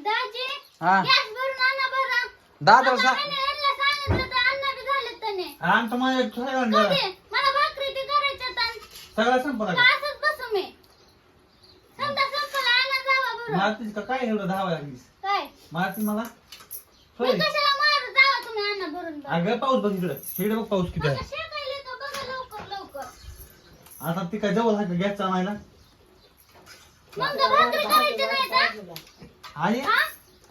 दाजी हा. गॅस भरून आणा बरं. दादा आता सा त्याने यांना सांगितलं तर अन्न बी झालं त्याने. आमचं माझ्या जरा. कधी? मला भाकरी ती करायच्यात आणि सगळा संपला का? असंच बसू मी. समजा संपला आणा जावा बरं मारतीस का काय एवढं धावा लागलीस? काय? मारती मला? मी होय. कशाला मारू? जावा तुम्ही आणा भरून बरं. अगं पाऊस बघ इकडं. इकडे बघ पाऊस किती आता शेकायले का बघा लवकर लवकर. आता ती काय जवळ आहे का? गॅस आणायला? मग तर भाकरी करायची नाही का? आणि? हा?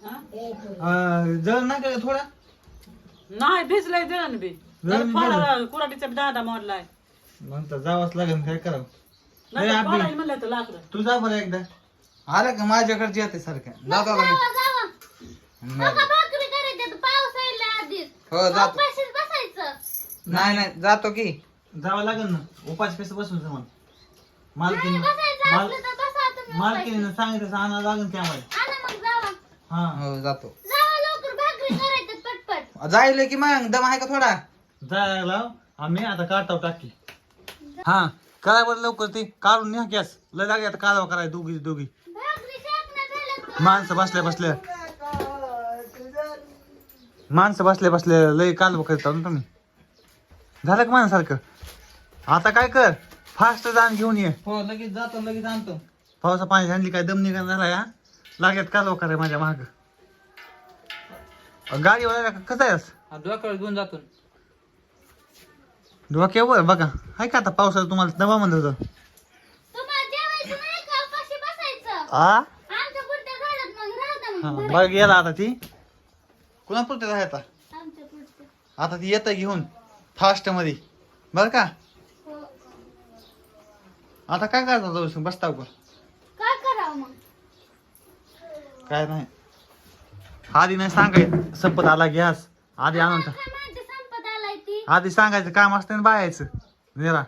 अं, जळ ना का थोडा? नाही भिजलंय जण बी. कुराटीचा दादा मोडलाय. नंतर जावंच लागेल काय करावं? नाही अरे, फाडायला म्हणलं तर लाकडं तू जा बरं एकदा. आलं का? माझ्याकडे येते सारखं. जातो का जावा जावा. मी? नका भाकरी करायच्यात पाऊस यायला आधीच. हो जातो. उपाशीच बसायचं. नाही नाही. जातो की. जावं लागेल ना. उपास कसं बसून समान नाही मालकीने बसायचं माल असलं तर बसा तुम्ही मालकीने सांगितलं आणावं लागेल की आम्हाला आणा मग जावा हा. हो जातो. जावा लवकर भाकरी करायच्यात पटपट. जाईल की मग? दम आहे का थोडा? जायला आम्ही आता काढतो टाकी हा करा बरं लवकर ते? काढून न्या गॅस. लय लागे आता कालवा कराय दोघी दोघी. भाकरी का? माणसं बसल्या बसल्या. माणसं बसल्या बसल्या लय कालवा करता ना तुम्ही. झालं का माणसारखं आता काय कर? फास्ट जाण घेऊन ये. हो लगेच जातो लगेच आणतो. पावसा पाणी झाली काय? दम निघाण झाला या. लागल्यात कालवा कराय माझ्या माग? गाडीवर कसं आहेस डोक्यावर घेऊन जातो. डोक्यावर बघा. आहे का आता पावसाळ्यात तुम्हाला? दबा म्हणत होतं. तुम्हाला जेवायचं नाही का? उपाशी बसायचं. आ? आमच्या पुढच्या मग हा, मग बघ गेला आता ती. कुणा पुरते आहे आता? आमच्या पुढच्या आता ती येतं घेऊन फास्टमध्ये बर का? हो. आता काय करता जाऊ बसताव का काय करावं मग? काय नाही. आधी नाही सांगायचं. संपत आला गॅस. आधी आणून संपत आलाय ती? आधी सांगायचं काम असतं ना बायाचं. जरा.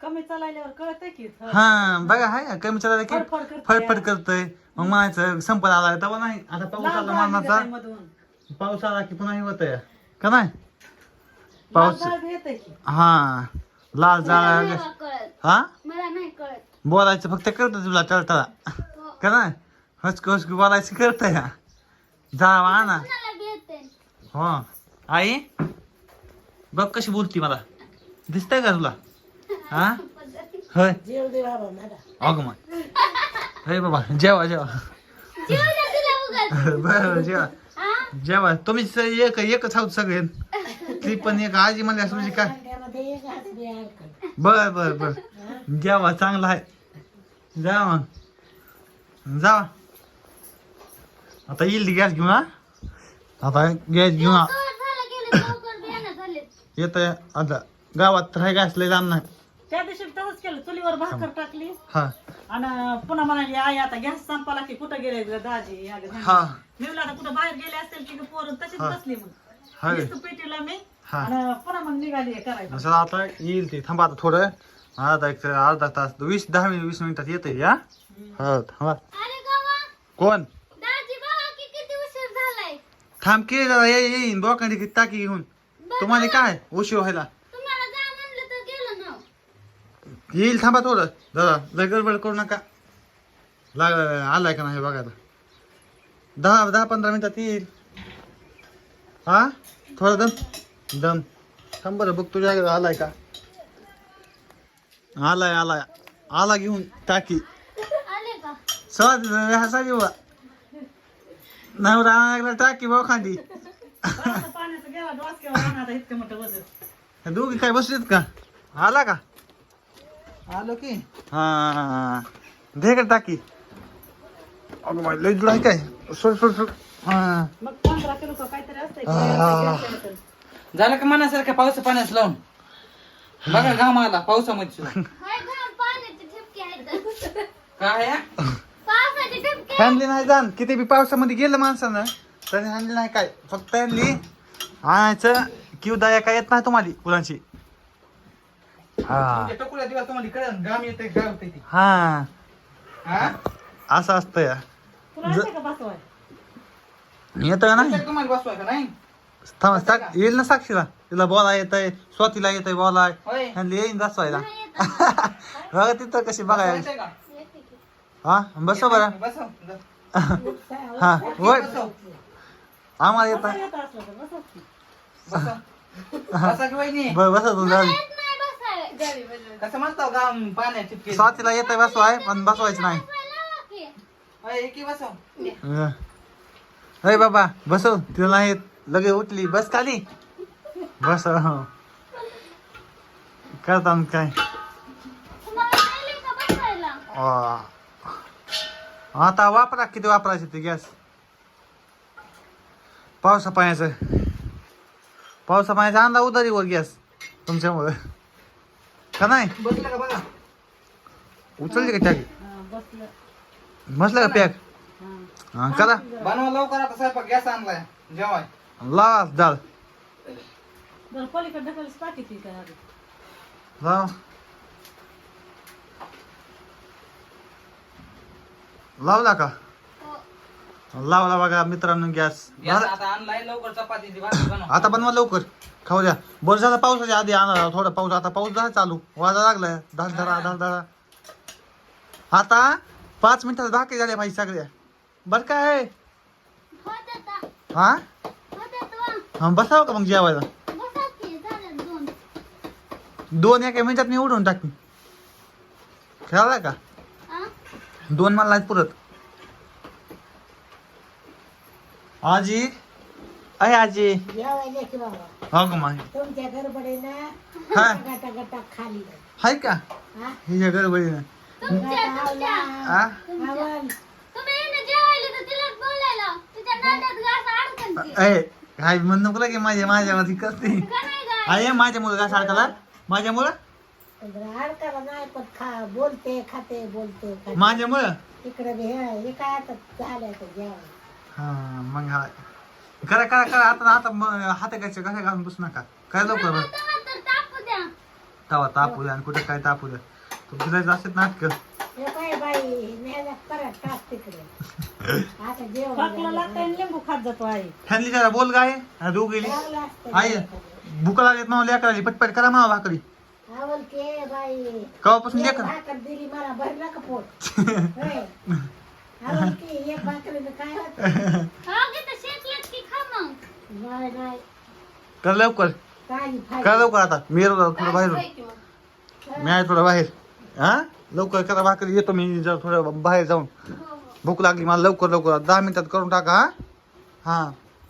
कमी चालायल्यावर कळतंय की हा बघा हाय कमी चालला की फडफड करतंय. फडफड करतय. मग म्हणायचं संपत आला तेव्हा नाही. आता पाऊस लाल आला मरणाचा. मधून. पाऊस आला की पुन्हा हे होत का नाही? पाऊस. की. हा. लाल जाळ कळत. हा? मला नाही कळत. बोलायचं फक्त करत तुला टळटळा हो. का नाही? हचक हचक बोलायचं करत या. जावा आणा हो. आई बघ कशी बोलती मला. दिसतंय का तुला? हा? होय. अग मग. होय बाबा जेवा जेवा. जीव द्या तिला उगाच. बरं जेवा? जेवा. तुम्ही एक एकच आहोत सगळे. ती पण एक आजी म्हणल्या तुझी काय? बर बर बर. जेवा चांगला आहे. जा मग. जावा आता येईल ती गॅस घेऊन हा? आता गॅस घेऊन येत आता गावात राहाय गॅस लय नाही. त्या दिवशी तसंच केलं चुलीवर भाकर टाकली. हा. आणि पुन्हा म्हणाली आई आता गॅस संपाला की कुठं गेले ग दाजी? या ग दाजी. हा मी म्हणलं आता कुठं बाहेर गेले असतील की पोरं तशीच हा. बसली मग. नुसतं पेटीला मी. हा. आणि पुन्हा मग निघाली करायचं असं आता येईल ते. थांबा आता थोडं. अर्धा एक अर्धा तास वीस दहा मिनिट वीस मिनिटात येते या हो थांबा. अरे गावा कोण दाजी बघा की किती उशीर झालाय थांब की जरा ये येईन बोकांडी टाकी घेऊन. तुम्हाला काय उशीर व्हायला? तुम्हाला जा म्हणलं तर गेलं ना. येईल थांबा थोडं. जरा लय गडबड करू नका. लाग आलाय का नाही बघा आता. दहा दहा पंधरा मिनिटात येईल. हा? थोडा दम. दम. थांब बरं बघ तुझ्या आलाय का. आलाय आलाय. आला घेऊन टाकी. आले का? हसावी बा नवरा आणायला टाकी बोखांडी पाण्याचं पाण्याचं गेला डोसक्यावर आणा आता इतकं मोठं वजन. दोघी काय बसलीत का? आला का? आलो की. हा दे का टाकी? अगं माझी लय जुळाय काय? सोड सोड सोड. हा. मग पंधरा किलो का काहीतरी असतंय आ. की झालं का मनासारखं पावसा पाण्यात लावून? बघा घाम आला पावसामध्ये. सुद्धा. हाय घाम पाण्याचे ठिपके आहेत. काय आहे? फॅमिली नाही जाण. किती बी पावसामध्ये गेलं माणसानं तरी आणली नाही काय. फक्त आणली आणायचं. किव दया काय येत नाही तुम्हाला मुलांची हा. हा. हा? असं असतं या. येतं नाही? नाही? थांब येईल ना साक्षीला. तिला बोला येत आहे स्वातीला येत आहे बोलाय ह्यांना येईन येत. बघा तिथं कशी बघायला बसवायचंय का? येते की. हा बस बरं. हा बसव आम्हाला येत. बसा बसा की. वहिनी. बर बसा तू कसं म्हणतो पाण्यात चिपके. स्वातीला येत बसवाय पण बसवायचं नाही. अरे बाबा बसव तिला नाही येत. लगे उठली बस खाली. बस हो. करता मग काय? आता वापरा किती वापरायचे ते गॅस? पावसा पाण्याचं. पावसा पाण्याचा अंदा उधारीवर गॅस तुमच्यामुळे. का नाही? बसलं का बघा. उचलली का टाकी हा, बसलं. का पॅक? हा. करा. बनवा लवकर आता स्वयंपाक गॅस आणलाय. जेवाय. लावा डाळ. लाव. लावला का? हो. लावला बघा मित्रांनो गॅस. आता आणलाय लवकर चपातीची भाजी बनव. आता बनवा लवकर. खाऊ द्या. बरं झालं पावसाच्या आधी आणा थोडा पाऊस. आता पाऊस झाला चालू. वाजा लागलाय. धाल धरा धाल धरा. आता पाच मिनिटात भाकरी झाल्या पाहिजे सगळ्या. बर काय होत आता. हा. हा बसावं का मग जेवायला? की, दोन. दोन एका मिनिटात मी उडवून टाकते खेळाला का? दोन मला नाही पुरत. आजी? अय आजी. जेवायला की बाबा. हो का माय तुमच्या गडबडीनं हा. गटा गटा खाली. हाय का? हा? हिच्या गडबडीनं. तुमच्या तुमच्या आ? आवल. तुम्ही येणं जेवायला तर तिलाच बोलायला. तिच्या नादात घास अडकन ती. अय काय म्हणू नको की माझ्या माझ्यावरती करते. का नाही गं? आहे माझ्यामुळे का सारखाला माझ्यामुळं? अडकाला नाही पण खा बोलते खाते बोलते खाते. माझ्यामुळं? इकडे बी हे हे काय आता झालं तर जेवण? हा मग हा. करा करा करा आता आता हात घ्यायचे घालून बसू नका. काय लवकर बरं. तेव्हा तर टाकू द्या. तवा तापू द्या आणि कुठे काय तापू द्या. तू फिरायचं असत नाटक. हे काय बाई न्यायला परत टाक तिकडे. आता जेवण पाकला झालं. लागतंय आणि लिंबू खात जातो आई. फॅनली जरा बोल गाय दू गेली लागलं असतं आई भूक लागत म्हणून लेकराली पटपट करा म्हणा भाकरी. आवल के बाई. कवापासून एक लेकर? भाकर दिली मला भरला का पोट. होय. आवल की एक भाकरीनं काय होत? हा घे तर शेकल्यात की खा मग. नाही नाही. कर लवकर. काय करा फायदा लवकर आता. मी येतो थोडं बाहेर. मी आहे थोडं बाहेर. हा? लवकर करा भाकरी. येतो मी जरा थोडं बाहेर जाऊन. हो, हो. भूक लागली मला लवकर लवकर. दहा मिनिटात करून टाका हा? हा.